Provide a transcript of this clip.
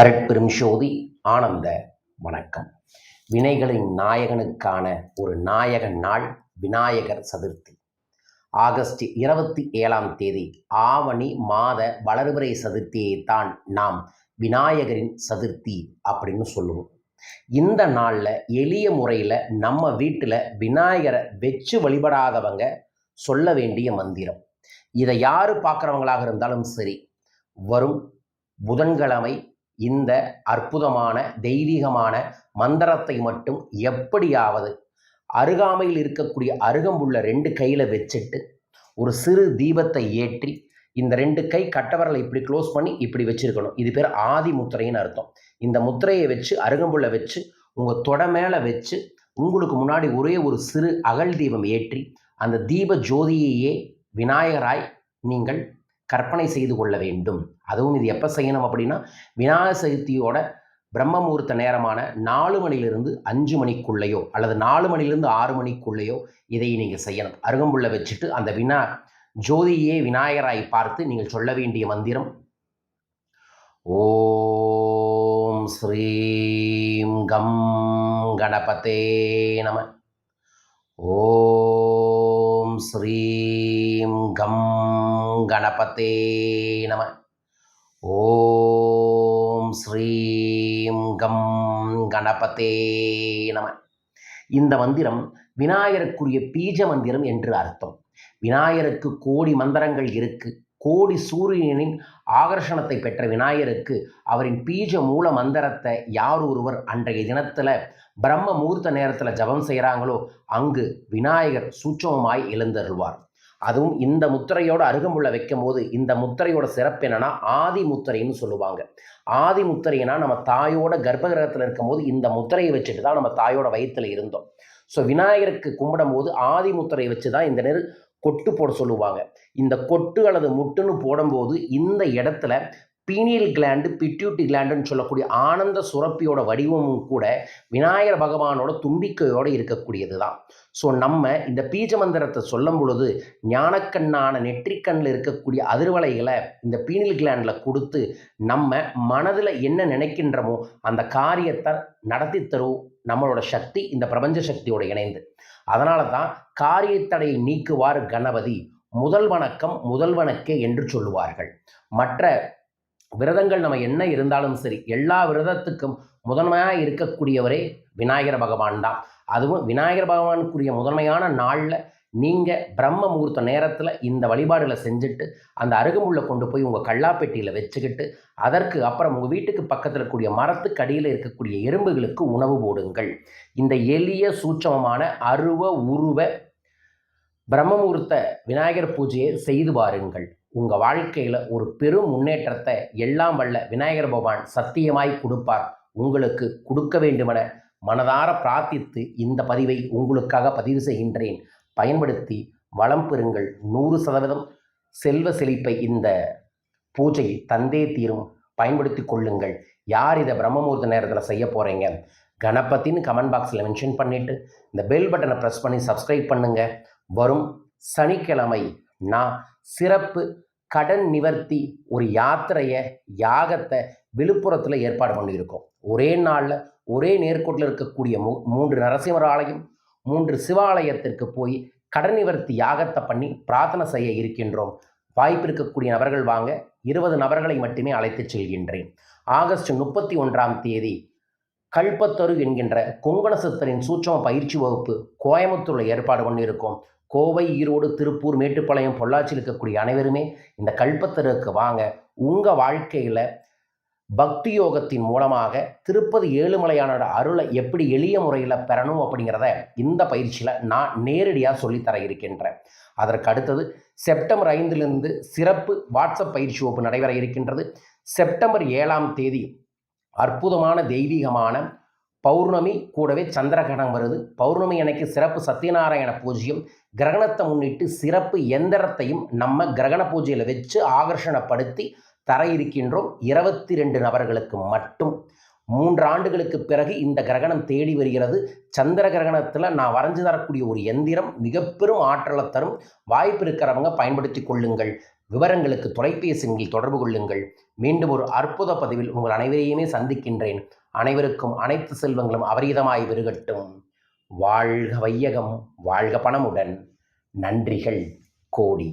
அருட்பெரும் சோதி ஆனந்த வணக்கம். வினைகளின் நாயகனுக்கான ஒரு நாயக நாள் விநாயகர் சதுர்த்தி. ஆகஸ்ட் இருபத்தி ஏழாம் தேதி ஆவணி மாத வளர்பிறை சதுர்த்தியை தான் நாம் விநாயகரின் சதுர்த்தி அப்படின்னு சொல்லுவோம். இந்த நாளில் எளிய முறையில் நம்ம வீட்டில் விநாயகரை வச்சு வழிபடாதவங்க சொல்ல வேண்டிய மந்திரம். இதை யார் பார்க்குறவங்களாக இருந்தாலும் சரி வரும் புதன்கிழமை இந்த அற்புதமான தெய்வீகமான மந்திரத்தை மட்டும் எப்படியாவது அருகாமையில் இருக்கக்கூடிய அருகம்புள்ள ரெண்டு கையில் வச்சுட்டு ஒரு சிறு தீபத்தை ஏற்றி இந்த ரெண்டு கை கட்டவரலை இப்படி க்ளோஸ் பண்ணி இப்படி வச்சுருக்கணும். இது பேர் ஆதி முத்திரைன்னு அர்த்தம். இந்த முத்திரையை வச்சு அருகம்புள்ள வச்சு உங்கள் தொட மேலே வச்சு உங்களுக்கு முன்னாடி ஒரே ஒரு சிறு அகல் தீபம் ஏற்றி அந்த தீப ஜோதியையே விநாயகராய் நீங்கள் கற்பனை செய்து கொள்ள வேண்டும். அதுவும் இது எப்போ செய்யணும் அப்படின்னா விநாயகர் சதுர்த்தியோட பிரம்ம முகூர்த்த நேரமான நாலு மணிலிருந்து அஞ்சு மணிக்குள்ளேயோ அல்லது நாலு மணிலிருந்து ஆறு மணிக்குள்ளேயோ இதை நீங்கள் செய்யணும். அருகம்புள்ள வச்சுட்டு அந்த வினா ஜோதியே விநாயகராய் பார்த்து நீங்கள் சொல்ல வேண்டிய மந்திரம் ஓம் ஸ்ரீம் கம் கணபதே நம. ஓம் ஸ்ரீம் கம் கணபத்தே நம. ஓம் ஸ்ரீம் கம் கணபதே நம. இந்த மந்திரம் விநாயகருக்குரிய பீஜ மந்திரம் என்று அர்த்தம். விநாயகருக்கு கோடி மந்திரங்கள் இருக்கு. கோடி சூரியனின் ஆகர்ஷணத்தை பெற்ற விநாயகருக்கு அவரின் பீஜ மூல மந்திரத்தை யார் ஒருவர் அன்றைய தினத்தில் பிரம்ம முகூர்த்த நேரத்தில் ஜபம் செய்கிறாங்களோ அங்கு விநாயகர் சூட்சமமாய் எழுந்தருள்வார். அதுவும் இந்த முத்திரையோட அருகமுள்ள வைக்கும் போது இந்த முத்திரையோட சிறப்பு என்னன்னா ஆதி முத்திரைன்னு சொல்லுவாங்க. ஆதி முத்திரைனா நம்ம தாயோட கர்ப்பகிரகத்தில் இருக்கும்போது இந்த முத்திரையை வச்சுட்டு தான் நம்ம தாயோட வயிற்றுல இருந்தோம். ஸோ விநாயகருக்கு கும்பிடும் போது ஆதி முத்திரையை வச்சு தான் இந்த நேரு கொட்டு போட சொல்லுவாங்க. இந்த கொட்டு அல்லது முட்டுன்னு போடும்போது இந்த இடத்துல பீனியல் கிளாண்டு பிட்யூட்டி கிளாண்டுன்னு சொல்லக்கூடிய ஆனந்த சுரப்பியோட வடிவமும் கூட விநாயகர் பகவானோட தும்பிக்கையோடு இருக்கக்கூடியது தான் ஸோ நம்ம இந்த பீஜ மந்திரத்தை சொல்லும் பொழுது ஞானக்கண்ணான நெற்றிக்கண்ணில் இருக்கக்கூடிய அதிர்வலைகளை இந்த பீனியல் கிளாண்டில் கொடுத்து நம்ம மனதில் என்ன நினைக்கின்றமோ அந்த காரியத்தை நடத்தி தரும் நம்மளோட சக்தி இந்த பிரபஞ்ச சக்தியோட இணைந்து. அதனால தான் காரியத்தடையை நீக்குவார் கணபதி. முதல் வணக்கம் முதல் வணக்கே என்று சொல்லுவார்கள். மற்ற விரதங்கள் நம்ம என்ன இருந்தாலும் சரி எல்லா விரதத்துக்கும் முதன்மையாக இருக்கக்கூடியவரே விநாயகர் பகவான் தான். அதுவும் விநாயகர் பகவானுக்குரிய முதன்மையான நாளில் நீங்கள் பிரம்ம முகூர்த்த நேரத்தில் இந்த வழிபாடுகளை செஞ்சுட்டு அந்த அருகமுள்ள கொண்டு போய் உங்கள் கல்லாப்பெட்டியில் வச்சுக்கிட்டு அதற்கு அப்புறம் உங்கள் வீட்டுக்கு பக்கத்தில் இருக்கக்கூடிய மரத்துக்கு அடியில் இருக்கக்கூடிய எறும்புகளுக்கு உணவு போடுங்கள். இந்த எளிய சூட்சமமான அருவ உருவ பிரம்ம முகூர்த்த விநாயகர் பூஜையை செய்து பாருங்கள். உங்கள் வாழ்க்கையில் ஒரு பெரும் முன்னேற்றத்தை எல்லாம் வல்ல விநாயகர் பகவான் சத்தியமாய் கொடுப்பார். உங்களுக்கு கொடுக்க வேண்டுமென மனதார பிரார்த்தித்து இந்த பதிவை உங்களுக்காக பதிவு செய்கின்றேன். பயன்படுத்தி வளம் பெறுங்கள். நூறு சதவீதம் செல்வ செழிப்பை இந்த பூஜை தந்தே தீரும். பயன்படுத்தி கொள்ளுங்கள். யார் இதை பிரம்மமுகூர்த்த நேரத்தில் செய்ய போகிறீங்க கணபதின்னு கமெண்ட் பாக்ஸில் மென்ஷன் பண்ணிவிட்டு இந்த பெல் பட்டனை ப்ரெஸ் பண்ணி சப்ஸ்கிரைப் பண்ணுங்கள் வரும் சனிக்கிழமை நான் சிறப்பு கடன் நிவர்த்தி ஒரு யாத்திரையை யாகத்தை விழுப்புரத்தில் ஏற்பாடு பண்ணியிருக்கோம். ஒரே நாளில் ஒரே நேர்கோட்டில் இருக்கக்கூடிய மூ மூன்று நரசிம்மர் ஆலயம் மூன்று சிவாலயத்திற்கு போய் கடன் நிவர்த்தி யாகத்தை பண்ணி பிரார்த்தனை செய்ய இருக்கின்றோம். வாய்ப்பு இருக்கக்கூடிய நபர்கள் வாங்க இருபது நபர்களை மட்டுமே அழைத்து செல்கின்றேன். ஆகஸ்ட் முப்பத்தி ஒன்றாம் தேதி கல்பத்தரு என்கின்ற கொங்கண சூட்சம பயிற்சி வகுப்பு கோயம்புத்தூரில் ஏற்பாடு பண்ணியிருக்கோம். கோவை ஈரோடு திருப்பூர் மேட்டுப்பாளையம் பொள்ளாச்சியில் இருக்கக்கூடிய அனைவருமே இந்த கல்பத்தருக்கு வாங்க. உங்கள் வாழ்க்கையில் பக்தி யோகத்தின் மூலமாக திருப்பதி ஏழுமலையானோட அருளை எப்படி எளிய முறையில் பெறணும் அப்படிங்கிறத இந்த பயிற்சியில் நான் நேரடியாக சொல்லித்தர இருக்கின்றேன். அதற்கு அடுத்தது செப்டம்பர் ஐந்திலிருந்து சிறப்பு வாட்ஸ்அப் பயிற்சி வகுப்பு நடைபெற இருக்கின்றது. செப்டம்பர் ஏழாம் தேதி அற்புதமான தெய்வீகமான பௌர்ணமி கூடவே சந்திரகிரகணம் வருது. பௌர்ணமி அன்னைக்கு சிறப்பு சத்யநாராயண பூஜ்யம் கிரகணத்தை முன்னிட்டு சிறப்பு எந்திரத்தையும் நம்ம கிரகண பூஜையில் வச்சு ஆகர்ஷணப்படுத்தி தர இருக்கின்றோம் இருபத்தி ரெண்டு நபர்களுக்கு மட்டும். மூன்று ஆண்டுகளுக்கு பிறகு இந்த கிரகணம் தேடி வருகிறது. சந்திர கிரகணத்தில் நான் வரைஞ்சு தரக்கூடிய ஒரு எந்திரம் மிக பெரும் ஆற்றலை தரும். வாய்ப்பு இருக்கிறவங்க பயன்படுத்தி கொள்ளுங்கள். விவரங்களுக்கு தொலைபேசி எண்ணில் தொடர்பு கொள்ளுங்கள். மீண்டும் ஒரு அற்புத பதிவில் உங்கள் அனைவரையுமே சந்திக்கின்றேன். அனைவருக்கும் அனைத்து செல்வங்களும் அபரீதமாய் பெருகட்டும் வாழ்க வையகம் வாழ்க பணமுடன். நன்றிகள் கோடி.